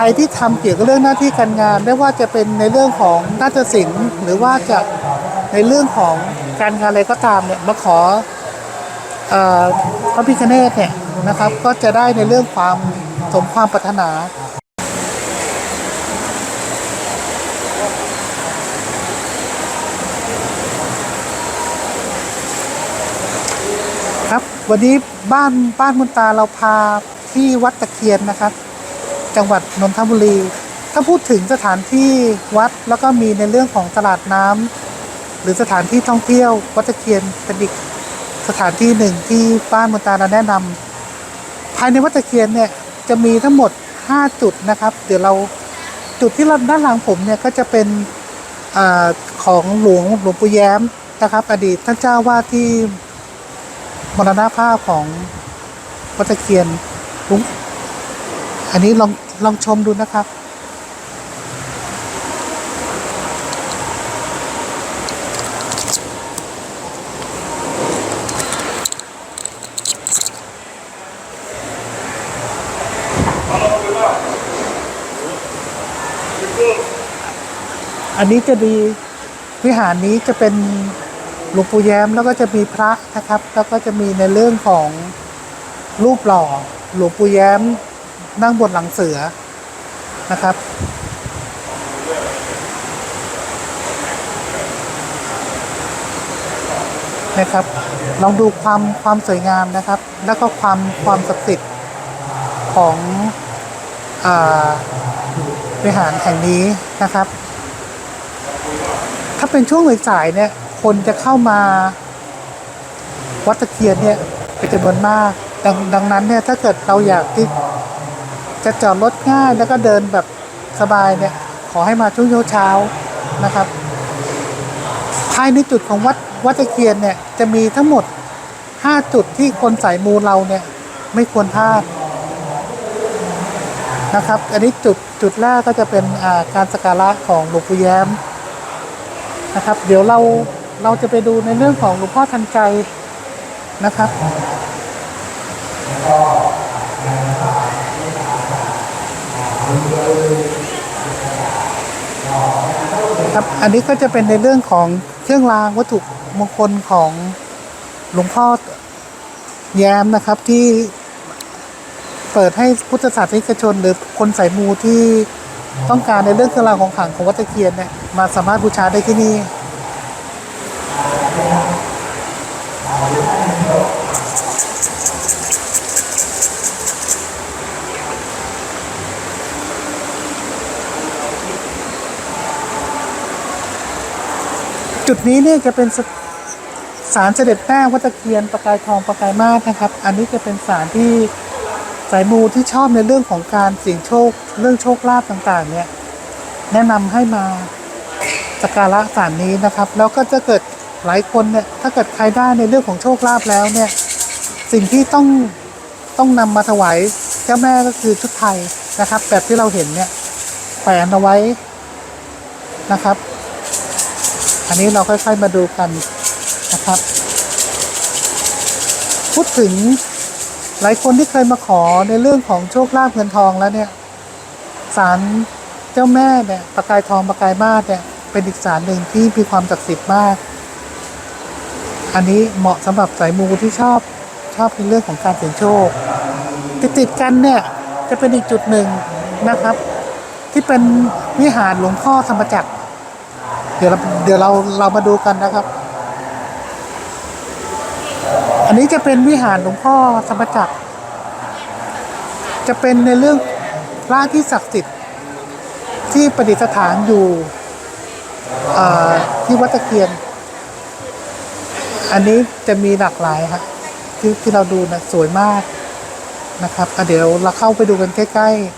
ใครที่ทำเกี่ยวกับเรื่องหน้าที่การงาน ไม่ว่าจะเป็นในเรื่องของนาฏศิลป์หรือว่าจะในเรื่องของการงานอะไรก็ตามเนี่ยมาขอพระพิฆเนศเนี่ยนะครับก็จะได้ในเรื่องความสมความปรารถนาครับวันนี้บ้านบ้านมุนตาเราพาที่วัดตะเคียนนะครับ จังหวัดนนทบุรี ถ้าพูดถึงสถานที่วัดแล้วก็มีในเรื่องของตลาดน้ำหรือสถานที่ท่องเที่ยววัดตะเคียนเป็นอีกสถานที่หนึ่งที่บ้านมุนตาเราแนะนำภายในวัดตะเคียนเนี่ยจะมีทั้งหมด 5 จุดนะครับ เดี๋ยวเราจุดที่เราด้านหลังผมเนี่ยก็จะเป็นอของหลวงหลวงปู่แย้มนะครับ อดีตท่านเจ้าวาดที่มรณภาพของวัดตะเคียนลุงอันนี้ลอง ลองชมดูนะครับ อันนี้จะดีวิหารนี้จะเป็นหลวงปู่แย้มแล้วก็จะมีพระนะครับ แล้วก็จะมีในเรื่องของรูปหล่อหลวงปู่แย้ม นั่งบนหลังเสือนะครับ นะครับ ลองดูความความสวยงามนะครับ แล้วก็ความความศักดิ์สิทธิ์ของวิหารแห่งนี้นะครับ ถ้าเป็นช่วงสายๆเนี่ย คนจะเข้ามาวัดตะเคียนเนี่ยเป็นจำนวนมากดดังนั้นเนี่ยถ้าเกิดเราอยากที่ จะจอดรถง่ายแล้วก็เดินแบบสบายเนี่ย ขอให้มาช่วงเช้าๆนะครับ ภายในจุดของวัดวัดตะเคียนเนี่ยจะมีทั้งหมด 5 จุดที่คนสายมูเราเนี่ยไม่ควรพลาดนะครับ อันนี้จุดจุดแรกก็จะเป็นาการสักการะของหลวงปู่แย้มนะครับ เดี๋ยวเราเราจะไปดูในเรื่องของหลวงพ่อทันใจนะครับ ครับอันนี้ก็จะเป็นในเรื่องของเครื่องรางวัตถุมงคลของหลวงพ่อแย้มนะครับที่เปิดให้พุทธศาสนิกชน หรือคนสายมูที่ต้องการในเรื่องเครื่องรางของขลังของวัดตะเคียนเนี่ยมาสามารถบูชาได้ที่นี่ จุดนี้เนี่ยจะเป็นสารเสด็จแม่วัตะเคียนประกายทองประกายมาศนะครับ อันนี้จะเป็นสารที่สายมูที่ชอบในเรื่องของการเสี่ยงโชค เรื่องโชคลาภต่างๆ เนี่ย แนะนำให้มาสักการะสารนี้นะครับ แล้วก็จะเกิดหลายคนเนี่ยถ้าเกิดใครได้ในเรื่องของโชคลาภแล้วเนี่ย สิ่งที่ต้องต้องนำมาถวายเจ้าแม่ก็คือชุดไทยนะครับ แบบที่เราเห็นเนี่ยแขวนเอาไว้นะครับ อันนี้เราค่อยๆมาดูกันนะครับ พูดถึงหลายคนที่เคยมาขอในเรื่องของโชคลาภเงินทองแล้วเนี่ยศาลเจ้าแม่เนี่ยประกายทองประกายมาศเนี่ยเป็นอีกศาลหนึ่งที่มีความศักดิ์สิทธิ์มาก อันนี้เหมาะสำหรับสายมูที่ชอบชอบในเรื่องของการเสี่ยงโชค ติดติดๆกันเนี่ยจะเป็นอีกจุดหนึ่งนะครับ ที่เป็นวิหารหลวงพ่อธรรมจักร เดี๋ยวเราเดี๋ยวเราเรามาดูกันนะครับ อันนี้จะเป็นวิหารหลวงพ่อธรรมจักร จะเป็นในเรื่องพระที่ศักดิ์สิทธิ์ที่ประดิษฐานอยู่ที่วัดตะเคียน อันนี้จะมีหลากหลายครับที่ที่เราดูนะสวยมากนะครับเดี๋ยวเราเข้าไปดูกันใกล้ ๆ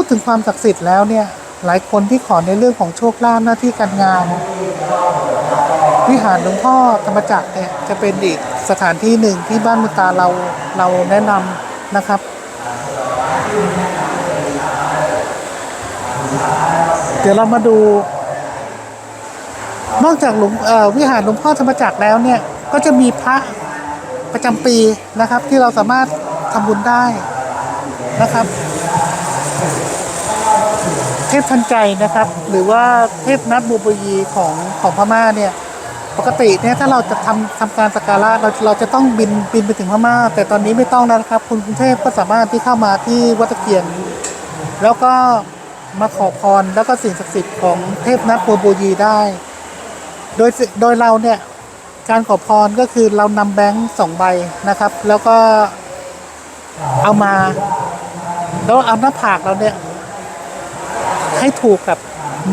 ดถึงความศักดิ์สิทธิ์แล้วเนี่ยหลายคนที่ขอในเรื่องของโชคลาภหน้าที่การงาน วิหารหลวงพ่อธรรมจักรเนี่ยจะเป็นอีกสถานที่หนึ่งที่บ้านมุตาเราเราแนะนำนะครับเดี๋ยวเรามาดู นอกจากหลวงวิหารหลวงพ่อธรรมจักรแล้วเนี่ย ก็จะมีพระประจำปีนะครับ ที่เราสามารถทำบุญได้นะครับ เทพทันใจนะครับ หรือว่าเทพนัดบูบยีของของพม่าเนี่ยปกติเนี่ยถ้าเราจะทำทำการสักการะเราเราจะต้องบินบินไปถึงพม่า แต่ตอนนี้ไม่ต้องแล้วนะครับคุณกรุงเทพก็สามารถที่เข้ามาที่วัดตะเกียน แล้วก็มาขอพรแล้วก็สิ่งศักดิ์สิทธิ์ของเทพนัดบูบยีได้ โดยโดยเราเนี่ยการขอพรก็คือเรานำแบงค์สองใบนะครับ แล้วก็เอามา แล้วเอาหน้าผากเราเนี่ย ให้ถูกกับ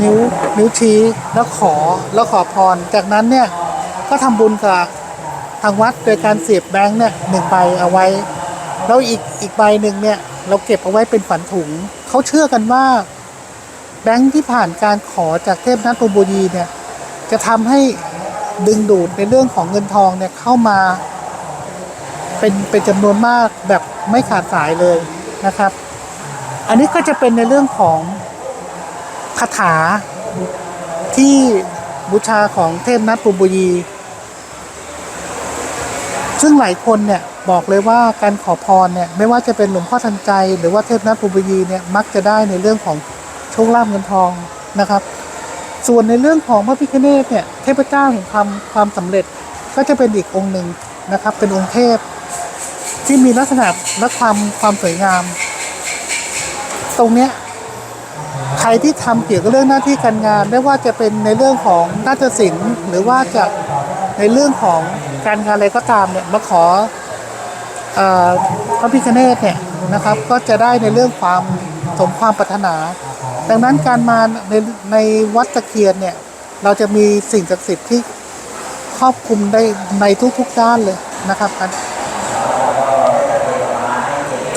นิ้วนิ้วชี้แล้วขอแล้วขอพร จากนั้นเนี่ยก็ทำบุญกับทางวัดโดยการเสียบแบงค์เนี่ยหนึ่งใบเอาไว้ แล้วอีกอีกใบหนึ่งเนี่ยเราเก็บเอาไว้เป็นฝันถุง เขาเชื่อกันว่า แบงค์ที่ผ่านการขอจากเทพนัทปุบูยีเนี่ยจะทำให้ดึงดูดในเรื่องของเงินทองเนี่ยเข้ามา เป็นเป็นจำนวนมากแบบไม่ขาดสายเลยนะครับ อันนี้ก็จะเป็นในเรื่องของ คาถาที่บูชาของเทพนัทปุบุยี ซึ่งหลายคนเนี่ยบอกเลยว่าการขอพรเนี่ยไม่ว่าจะเป็นหลวงพ่อทันใจ หรือว่าเทพนัทปุบุยีเนี่ยมักจะได้ในเรื่องของโชคลาภเงินทองนะครับ ส่วนในเรื่องของพระพิฆเนศเนี่ยเทพเจ้าแห่งความความสำเร็จก็จะเป็นอีกองค์หนึ่งนะครับ เป็นองค์เทพที่มีลักษณะและความความสวยงาม ตรงเนี้ย รที่ทำเกี่ยวกับเรื่องหน้าที่การงาน ไม่ว่าจะเป็นในเรื่องของนาฏศิลป์หรือว่าจะในเรื่องของการงานอะไรก็ตามเนี่ยมาขอพระพิฆเนศเนี่ยนะครับก็จะได้ในเรื่องความสมความปรารถนา ดังนั้นการมาในในวัดตะเคียนเนี่ยเราจะมีสิ่งศักดิ์สิทธิ์ที่ครอบคลุมได้ในทุกๆด้านเลยนะครับ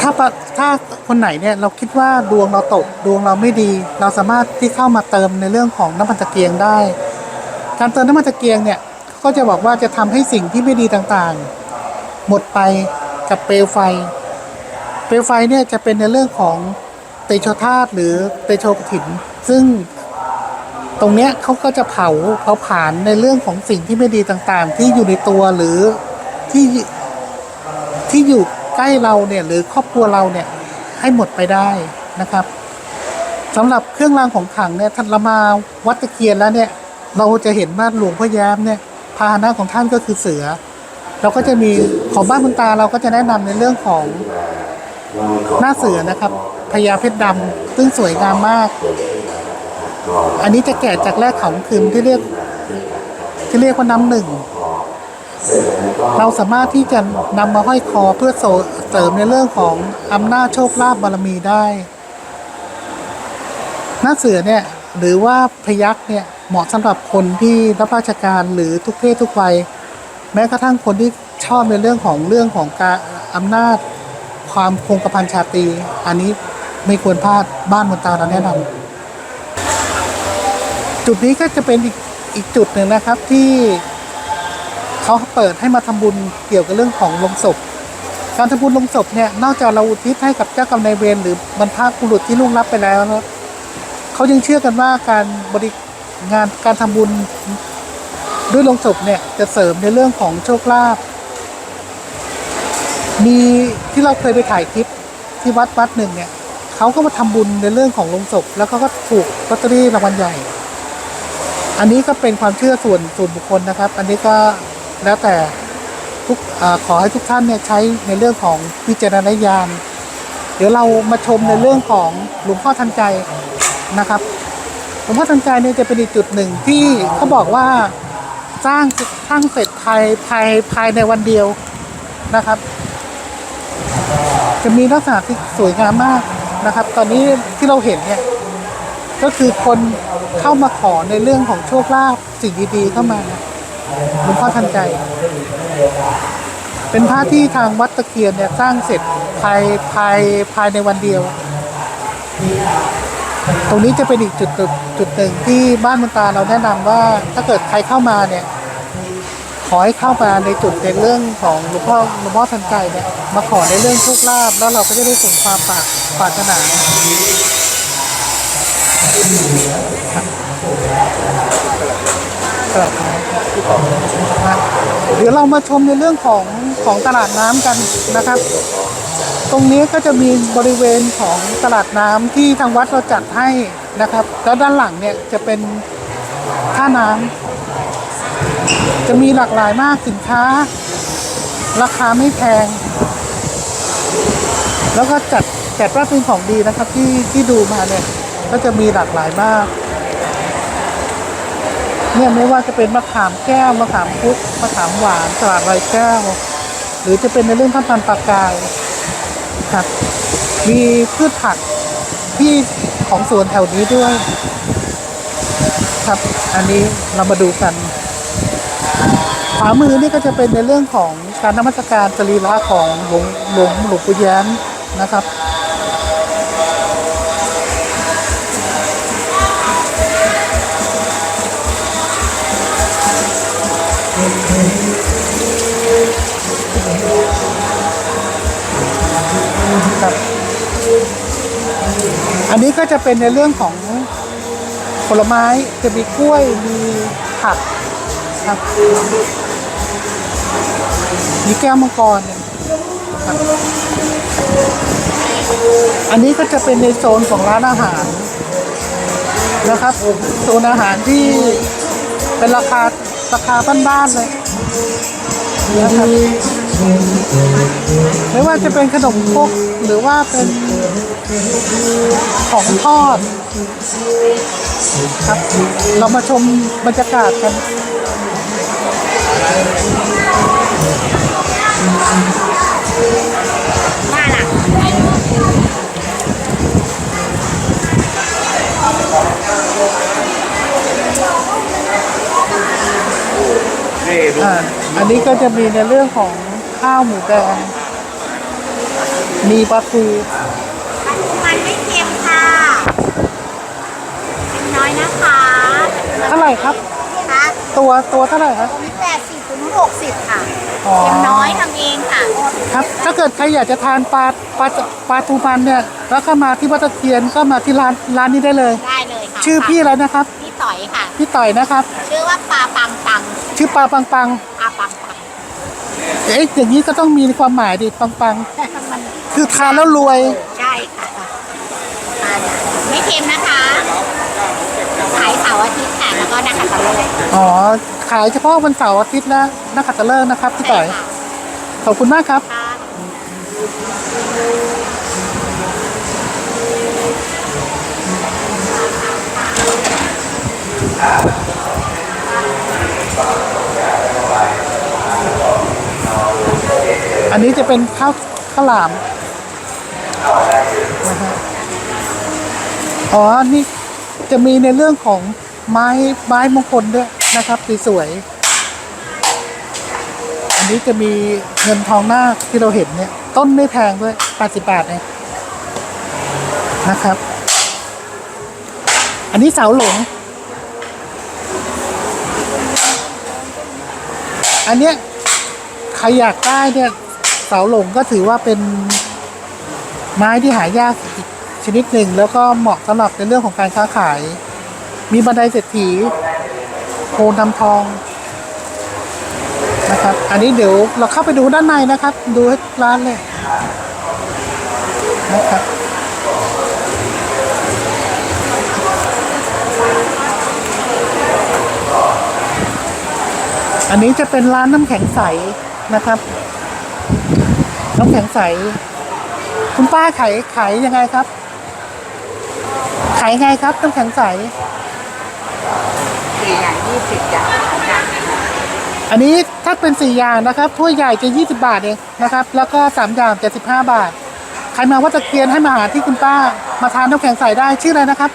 ถ้าถ้าคนไหนเนี่ยเราคิดว่าดวงเราตกดวงเราไม่ดี เราสามารถที่เข้ามาเติมในเรื่องของน้ำมันตะเกียงได้ การเติมน้ำมันตะเกียงเนี่ยก็จะบอกว่าจะทำให้สิ่งที่ไม่ดีต่างๆ หมดไปกับเปลวไฟ เปลวไฟเนี่ยจะเป็นในเรื่องของเตโชธาตุหรือเตโชกถิน ซึ่งตรงเนี้ยเขาก็จะเผาเผาผลาญในเรื่องของสิ่งที่ไม่ดีต่างๆ ที่อยู่ในตัวหรือที่ที่อยู่ ใกล้เราเนี่ยหรือครอบครัวเราเนี่ยให้หมดไปได้นะครับสำหรับเครื่องรางของขลังเนี่ยท่านเรามาวัดตะเกียนแล้วเนี่ยเราจะเห็นว่าหลวงพ่อแย้มเนี่ยพาหนะของท่านก็คือเสือ เราก็จะมีของบ้านคุณตาเราก็จะแนะนำในเรื่องของหน้าเสือนะครับพญาเพชรดำซึ่งสวยงามมาก อันนี้จะแกะจากแร่เขาคืนที่เรียกที่เรียกว่าน้ำหนึ่ง เราสามารถที่จะนำมาห้อยคอเพื่อเสริมในเรื่องของอำนาจโชคลาภบารมีได้หน้าเสือเนี่ยหรือว่าพยักษ์เนี่ยเหมาะสำหรับคนที่รับราชการหรือทุกเพศทุกวัย แม้กระทั่งคนที่ชอบในเรื่องของเรื่องของการอำนาจความคงกระพันชาตรีอันนี้ไม่ควรพลาดบ้านมนตาเราแนะนำจุดนี้ก็จะเป็นอีกอีกจุดหนึ่งนะครับที่ เขาเปิดให้มาทำบุญเกี่ยวกับเรื่องของลงศพ การทำบุญลงศพเนี่ยนอกจากเราอุทิศให้กับเจ้ากรรมนายเวรหรือบรรพบุรุษที่ล่วงลับไปแล้วนะเขายังเชื่อกันว่าการบริงานการทำบุญด้วยลงศพเนี่ยจะเสริมในเรื่องของโชคลาภมีที่เราเคยไปถ่ายคลิปที่วัดวัดหนึ่งเนี่ยเขาก็มาทำบุญในเรื่องของลงศพ แล้วเขาก็ถูกลอตเตอรี่รางวัลใหญ่ อันนี้ก็เป็นความเชื่อส่วนส่วนบุคคลนะครับ อันนี้ก็ แล้วแต่ทุกอาขอให้ทุกท่านเนี่ยใช้ในเรื่องของวิจารณญาณ เดี๋ยวเรามาชมในเรื่องของหลวงพ่อทันใจนะครับหลวงพ่อทันใจเนี่ยจะเป็นอีกจุดหนึ่งที่เขาบอกว่าสร้างสร้างเสร็จภายภายภายในวันเดียวนะครับ จะมีลักษณะที่สวยงามมากนะครับ ตอนนี้ที่เราเห็นเนี่ยก็คือคนเข้ามาขอในเรื่องของโชคลาภสิ่งดีๆเข้ามา หลวงพ่อทันใจ เป็นพระที่ทางวัดตะเคียนเนี่ยสร้างเสร็จภายภายภายในวันเดียว ตรงนี้จะเป็นอีกจุดจุดหนึ่งที่บ้านมันตาเราแนะนำว่าถ้าเกิดใครเข้ามาเนี่ย ขอให้เข้ามาในจุดในเรื่องของหลวงพ่อหลวงพ่อทันใจเนี่ยมาขอในเรื่องโชคลาภแล้วเราก็จะได้ส่งความปรารปรารถนานตลาดน้ำนะ เดี๋ยวเรามาชมในเรื่องของของตลาดน้ำกันนะครับ ตรงนี้ก็จะมีบริเวณของตลาดน้ำที่ทางวัดเราจัดให้นะครับ แล้วด้านหลังเนี่ยจะเป็นท่าน้ำจะมีหลากหลายมากสินค้า ราคาไม่แพง แล้วก็จัดจัดว่าเป็นของดีนะครับที่ที่ดูมาเนี่ยก็จะมีหลากหลายมาก เนี่ยไม่ว่าจะเป็นมะขามแก้วมะขามพุกมะขามหวานสลัดไรแก้ว หรือจะเป็นในเรื่องข้าวมันปลากายครับมีพืชผักที่ของสวนแถวนี้ด้วย ครับ อันนี้เรามาดูกันขวามือนี่ก็จะเป็นในเรื่องของการนมัสการสรีระของหลวงหลวงหลวงปู่แย้มนะครับ นี้ก็จะเป็นในเรื่องของผลไม้จะมีกล้วยมีผักครับมีแก้วมังกรเนี่ยครับอันนี้ก็จะเป็นในโซนของร้านอาหารนะครับโซนอาหารที่เป็นราคาราคาบ้านๆเลยนะครับ ไม่ว่าจะเป็นขนมครกหรือว่าเป็นของทอดครับ เรามาชมบรรยากาศกันว่าล่ะอ่าอันนี้ก็จะมีในเรื่องของ ข้าวหมูแดงมีปลาทูมันไม่เค็มค่ะเป็นน้อยนะคะเท่าไหร่ครับ คะตัวตัวเท่าไหร่ครับตัวนี้แปดสิบตัวนู้นหกสิบค่ะอ๋อเค็มน้อยทำเองค่ะครับ ถ้าเกิดใครอยากจะทานปลาปลาปลาทูมันเนี่ย แล้วก็มาที่วัดตะเคียนก็มาที่ร้านร้านนี้ได้เลย ได้เลยค่ะชื่อพี่อะไรนะครับ พี่ต่อยค่ะ พี่ต่อยนะครับ ชื่อว่าปลาปังปังชื่อปลาปังปัง ปลาปังปัง เอ๊ะอย่างนี้ก็ต้องมีความหมายดิปังปังมันคือทานแล้วรวย ใช่ค่ะอ่าไม่เค็มนะคะ ขายเสาร์อาทิตย์ค่ะ แล้วก็นักขัตฤกษ์อ๋อ ขายเฉพาะวันเสาร์อาทิตย์และนักขัตฤกษ์นะครับพี่ต่อย ค่ะขอบคุณมากครับ ค่ะ อันนี้จะเป็นข้าวข้าวหลามนะฮะอ๋อ นี่จะมีในเรื่องของไม้ไม้มงคลด้วยนะครับสวยๆอันนี้จะมีเงินทองหน้าที่เราเห็นเนี่ย ต้นไม่แพงด้วย80บาทเองนะครับ อันนี้เสาหลง อันเนี้ยใครอยากได้เนี่ย เสาหลงก็ถือว่าเป็นไม้ที่หายากอีกชนิดหนึ่ง แล้วก็เหมาะสำหรับในเรื่องของการค้าขาย มีบันไดเศรษฐีโคนทำทองนะครับ อันนี้เดี๋ยวเราเข้าไปดูด้านในนะครับ ดูให้ร้านเลยนะครับอันนี้จะเป็นร้านน้ำแข็งใสนะครับ น้ำแข็งใส คุณป้าขายขายยังไงครับ ขายไงครับน้ำแข็งใสสี่อย่างยี่สิบจ้ะอันนี้ถ้าเป็นสี่อย่างนะครับถ้วยใหญ่จะยี่สิบาทเองนะครับ แล้วก็สามอย่างเจ็ดสิบห้าบาท ใครมาวัดตะเคียนให้มาหาที่คุณป้า มาทานน้ำแข็งใสได้ชื่ออะไรนะครับ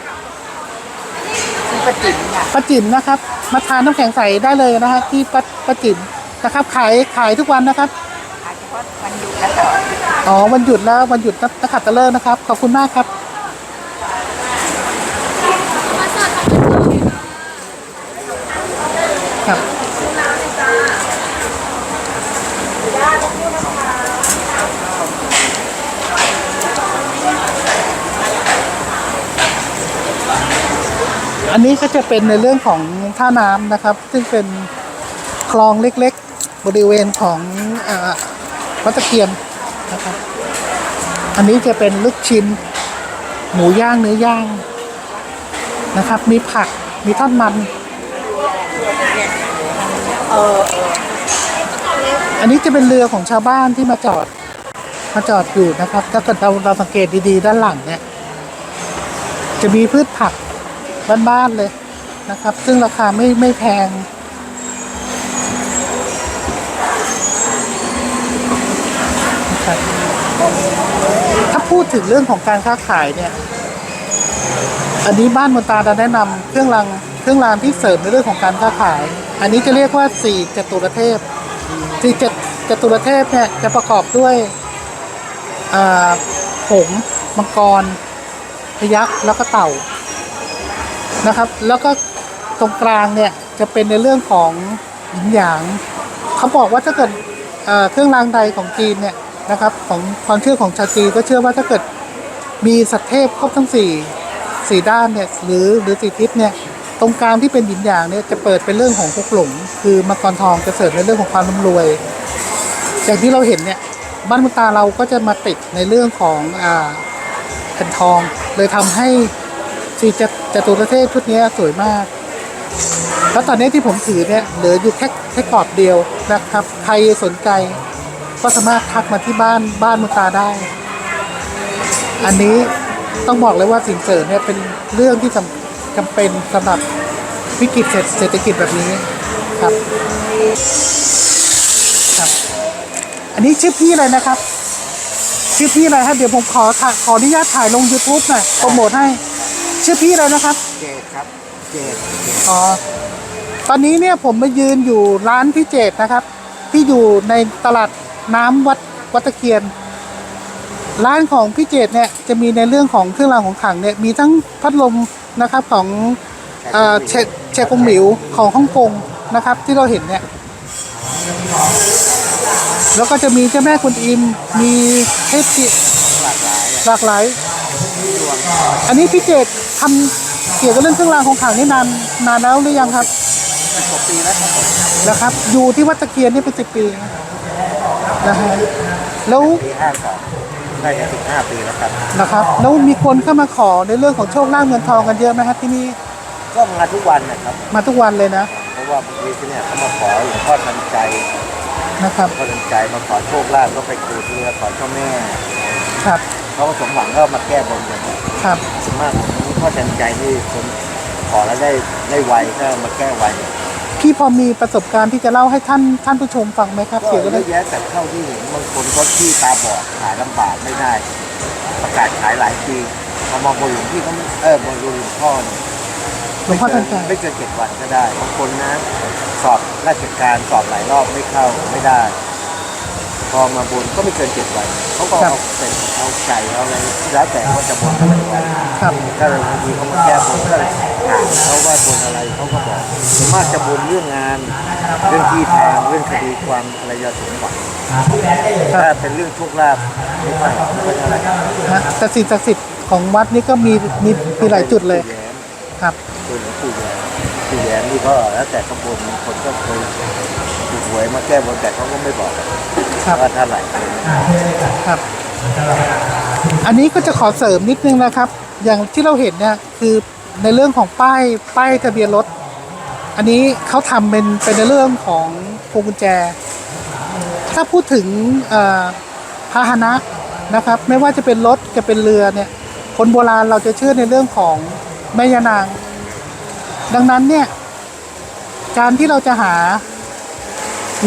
คุณประจิ๋มค่ะป้าจิ๋มนะครับ มาทานน้ำแข็งใสได้เลยนะฮะที่ป้าป้าจิ๋มนะครับ ขายขายทุกวันนะครับ หยุดและอ๋อวันหยุดแล้ววันหยุดนักขัตฤกษ์นะครับ ขอบคุณมากครับครับอันนี้ก็จะเป็นในเรื่องของท่าน้ำนะครับ ซึ่งเป็นคลองเล็กๆ บริเวณของอ วัดตะเคียนนะครับอันนี้จะเป็นลูกชิ้น หมูย่างเนื้อย่าง นะครับ มีผักมีทอดมัน อันนี้จะเป็นเรือของชาวบ้านที่มาจอด มาจอดอยู่นะครับ ถ้าเกิดเราเราสังเกตดีๆ ด้านหลังเนี่ย จะมีพืชผักบ้านๆเลยนะครับ ซึ่งราคาไม่ไม่แพง ครับถ้าพูดถึงเรื่องของการค้าขายเนี่ย อันนี้บ้านมนตาจะแนะนำเครื่องรางเครื่องรางที่เสริมในเรื่องของการค้าขาย อันนี้จะเรียกว่าสี่จตุรเทพสี่จจตุรเทพเนี่ยจะประกอบด้วยอ่าหงมังกรพยักแล้วก็เต่านะครับ แล้วก็ตรงกลางเนี่ยจะเป็นในเรื่องของหยินหยาง เขาบอกว่าถ้าเกิดเครื่องรางใดของจีนเนี่ย นะครับของความเชื่อของชาวจีก็เชื่อว่าถ้าเกิดมีสัตว์เทพครบทั้งสี่สี่ด้านเนี่ยหรือหรือสี่ทิศเนี่ยตรงกลางที่เป็นหินหยางเนี่ยจะเปิดเป็นเรื่องของพวกหลงคือมังกรทองจะเสริมในเรื่องของความร่ำรวย อย่างที่เราเห็นเนี่ยบ้านมุตาเราก็จะมาติดในเรื่องของอ่าแผ่นทอง เลยทำให้สีจจตุรเทพชุดนี้สวยมาก แล้วตอนนี้ที่ผมถือเนี่ยเหลืออยู่แค่แค่กรอบเดียวนะครับใครสนใจ ก็สามารถทักมาที่บ้านบ้านมุตาได้ อันนี้ต้องบอกเลยว่าสินเสริมเนี่ยเป็นเรื่องที่จำจำเป็นสำหรับวิกฤตเศรษฐกิจแบบนี้ครับครับ อันนี้ชื่อพี่อะไรนะครับ ชื่อพี่อะไรครับเดี๋ยวผมขอถ่ายขออนุญาตถ่ายลง YouTube หน่อยโปรโมทให้ ชื่อพี่อะไรนะครับ เจดครับ เจดอ๋อตอนนี้เนี่ยผมมายืนอยู่ร้านพี่เจตนะครับ ที่อยู่ในตลาด น้ำวัดวัดตะเคียน ร้านของพี่เจตเนี่ยจะมีในเรื่องของเครื่องรางของขลังเนี่ยมีทั้งพัดลมนะครับของเอ่อเชเชกงหมิวของฮ่องกงนะครับที่เราเห็นเนี่ยแล้วก็จะมีเจ้าแม่กุนอิม มีเทพจิหลากหลายอะหลากหลาย อันนี้พี่เจตทำเกี่ยวกับเรื่องเครื่องรางของขลังนี่นานนานแล้วหรือยังครับสิบกว่าปีแล้วครับนะครับ อยู่ที่วัดตะเคียนนี่เป็นสิบปี นะฮะแล้วปีห้าสองได้จะสิบห้าปีแล้วครับนะครับ แล้วมีคนเข้ามาขอในเรื่องของโชคลาภเงินทองกันเยอะไหมครับที่นี่ก็มาทุกวันนะครับ มาทุกวันเลยนะ เพราะว่าบางทีที่เนี่ยเขามาขอหลวงพ่อทันใจนะครับหลวงพ่อทันใจมาขอโชคลาภก็ไปขูดเรือขอเจ้าแม่ครับเขาก็สมหวังก็มาแก้บนกันครับส่วนมากหลวงพ่อทันใจนี่คนขอแล้วได้ได้ไวก็มาแก้ไว พี่พอมีประสบการณ์ที่จะเล่าให้ท่านท่านผู้ชมฟังไหมครับ ก็เกี่ยวกับเยเรื่ออะงแยะแต่เท่าที่เห็นบางคนก็ที่ตาบอดขายลำบากไม่ได้ ประกาศขายหลายปีพอมาบนหลวงพี่เขาไม่เออบนหลวงพ่อเนี่ยหลวงพ่อทันใจไม่เกินเจ็ดวันก็ได้บางคนนะ สอบราชการสอบหลายรอบไม่เข้าไม่ได้พ อมาบนก็ไม่เกินเจ็ดวันเขาก็เอาเป็นเอาไก่เอาอะไรแล้วแต่ว่าจะบนอะไรกันครับก็เลยบางทีเขามาแก้บนก็เลยถามเขาว่าบนอะไรเขาก็บอกส่วนมากจะบนเรื่องงาน เรื่องที่ทางเรื่องคดีความอะไรยาสมบัติถ้าเป็นเรื่องโชคลาภไม่ค่อยไม่ค่อยเท่าไหร่นะแต่สิ่งศักดิ์สิทธิ์ของวัดนี่ก็มีมีมีหลายจุดเลยแย้มครับตัวหลวงปู่แย้มปู่แย้มนี่ก็แล้วแต่ขบวนบางคนก็เคยถูก หวยมาแก้บนแต่เขาก็ไม่บอกครับว่าเท่าไหร่ครับ อันนี้ก็จะขอเสริมนิดนึงนะครับ อย่างที่เราเห็นเนี่ยคือในเรื่องของป้ายป้ายทะเบียนรถ อันนี้เขาทำเป็นเป็นในเรื่องของพวงกุญแจ ถ้าพูดถึงเอ่อพาหนะนะครับ ไม่ว่าจะเป็นรถจะเป็นเรือเนี่ยคนโบราณเราจะเชื่อในเรื่องของแม่ยานาง ดังนั้นเนี่ยการที่เราจะหา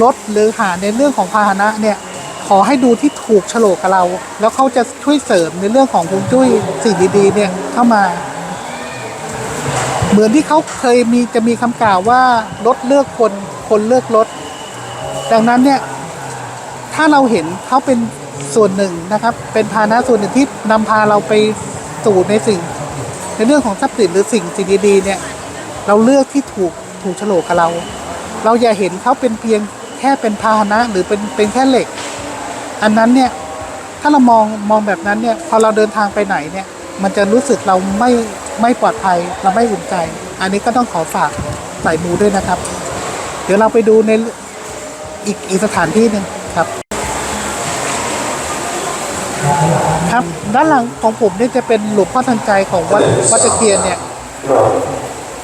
รถหรือหาในเรื่องของพาหนะเนี่ยขอให้ดูที่ถูกโฉลกกับเรา แล้วเขาจะช่วยเสริมในเรื่องของฮวงจุ้ยสิ่งดีๆเนี่ยเข้ามา เหมือนที่เขาเคยมีจะมีคำกล่าวว่ารถเลือกคนคนเลือกรถ ดังนั้นเนี่ยถ้าเราเห็นเขาเป็นส่วนหนึ่งนะครับ เป็นพาหนะส่วนหนึ่งที่นำพาเราไปสู่ในสิ่ง ในเรื่องของทรัพย์สินหรือสิ่งสิ่งดีๆเนี่ย เราเลือกที่ถูกถูกโฉลกกับเรา เราอย่าเห็นเขาเป็นเพียง แค่เป็นพาหนะหรือเป็นเป็นแค่เหล็ก อันนั้นเนี่ยถ้าเรามองมองแบบนั้นเนี่ยพอเราเดินทางไปไหนเนี่ย มันจะรู้สึกเราไม่ไม่ปลอดภัยเราไม่อุ่นใจ อันนี้ก็ต้องขอฝากใส่มูด้วยนะครับ เดี๋ยวเราไปดูในอีกอีกสถานที่หนึ่งครับ ครับด้านหลังของผมเนี่ยจะเป็นหลวงพ่อทันใจของวัดวัดตะเคียนเนี่ย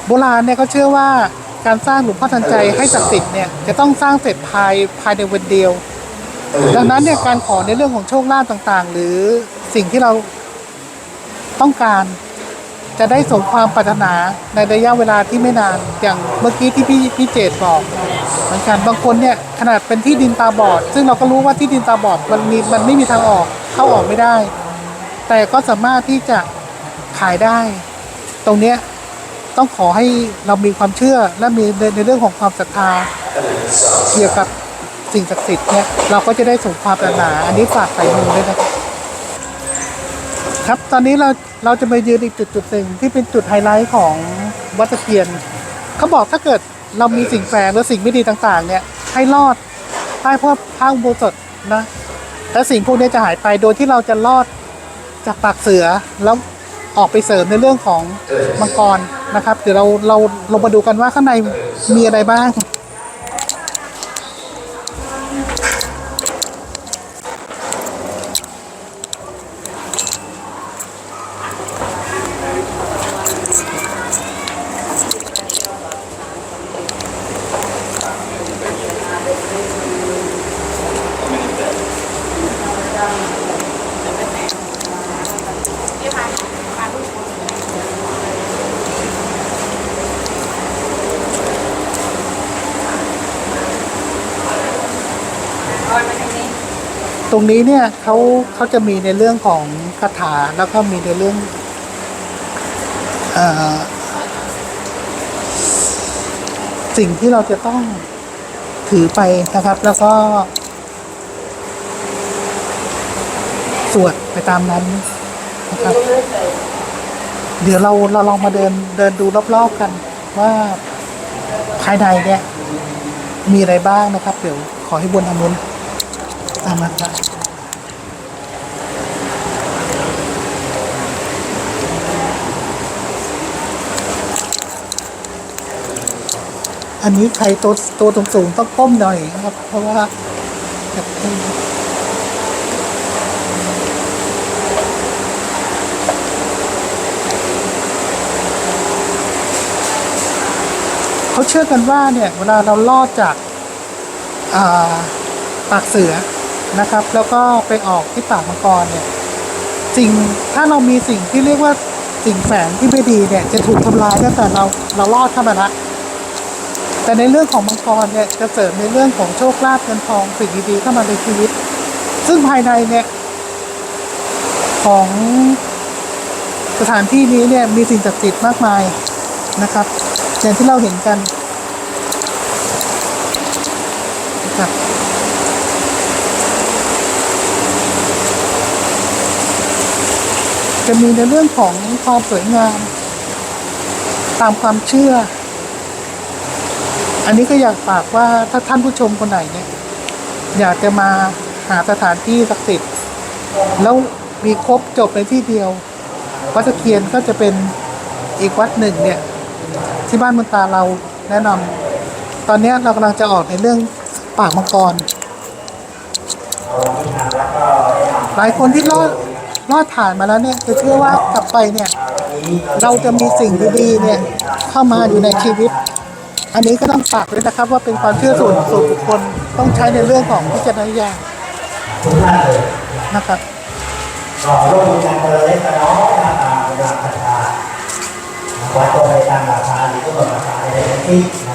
โบราณเนี่ยเขาเชื่อว่า การสร้างหลวงพ่อทันใจให้ศักดิ์สิทธิ์เนี่ยจะต้องสร้างเสร็จภายภายในวันเดียว ดังนั้นเนี่ยการขอในเรื่องของโชคลาภต่างๆ หรือสิ่งที่เราต้องการจะได้สมความปรารถนาในระยะเวลาที่ไม่นาน อย่างเมื่อกี้ที่พี่พี่เจตบอกเหมือนกันบางคนเนี่ยขนาดเป็นที่ดินตาบอด ซึ่งเราก็รู้ว่าที่ดินตาบอดมันมีมันไม่มีทางออกเข้าออกไม่ได้ แต่ก็สามารถที่จะขายได้ ตรงเนี้ย ต้องขอให้เรามีความเชื่อและมีในเรื่องของความศรัทธาเกี่ยวกับสิ่งศักดิ์สิทธิ์เนี่ยเราก็จะได้สมความปรารถนาอันนี้ฝากใส่มือด้วยนะครับครับตอนนี้เราเราจะมายืนอีกจุดจุดหนึ่งที่เป็นจุดไฮไลท์ของวัดตะเคียนเขาบอกถ้าเกิดเรามีสิ่งแฝงหรือสิ่งไม่ดีต่างๆ เนี่ยให้รอดใต้พวกพระอุโบสถนะและสิ่งพวกนี้จะหายไปโดยที่เราจะรอดจากปากเสือแล้ว ออกไปเสริมในเรื่องของมังกรนะครับ เดี๋ยวเราเราลงมาดูกันว่าข้างในมีอะไรบ้าง รงนี้เนี่ยเขาเขาจะมีในเรื่องของคาถาแล้วก็มีในเรื่องอสิ่งที่เราจะต้องถือไปนะครับ แล้วก็ สวดไปตามนั้นนะครับ เดี๋ยวเราเราลองมาเดินเดินดูรอบๆกัน ว่าภายในเนี่ย มีอะไรบ้างนะครับ เดี๋ยวขอให้บนทำนุนตามมาครับ อันนี้ใครตัวตัวสูงๆต้องก้มหน่อยนะครับ เพราะว่าเขาเชื่อกันว่าเนี่ย เวลาเราลอดจากาปากเสือนะครับ แล้วก็ไปออกที่ปากมังกรเนี่ย สิ่งถ้าเรามีสิ่งที่เรียกว่าสิ่งแฝงที่ไม่ดีเนี่ย จะถูกทำลายตั้งแต่เราเราลอดเข้ามาละ แต่ในเรื่องของมังกรเนี่ยจะเสริมในเรื่องของโชคลาภเงินทองสิ่งดีๆเข้ามาในชีวิต ซึ่งภายในเนี่ยของสถานที่นี้เนี่ยมีสิ่งศักดิ์สิทธิ์มากมายนะครับอย่างที่เราเห็นกันนะครับจะมีในเรื่องของความสวยงาม ตามความเชื่อ อันนี้ก็อยากฝากว่าถ้าท่านผู้ชมคนไหนเนี่ยอยากจะมาหาสถานที่ศักดิ์สิทธิ์แล้วมีครบจบในที่เดียว วัดตะเคียนก็จะเป็นอีกวัดหนึ่งเนี่ย ที่บ้านมุนตาเราแนะนำตอนนี้เรากำลังจะออกในเรื่องปากมังกร หลายคนที่รอดรอดผ่านมาแล้วเนี่ยจะเชื่อว่ากลับไปเนี่ย เราจะมีสิ่งดีๆเนี่ยเข้ามาอยู่ในชีวิต อันนี้ก็ต้องฝากด้วยนะครับว่าเป็นความเชื่อส่วนส่วนบุคคลต้องใช้ในเรื่องของพิจารณญาณนะครับก็ร่วมกันคนละเล็กละน้อยราคาเป็นราคาวัดตัวไปตามราคาหรือก็หนดราคาในที่นะ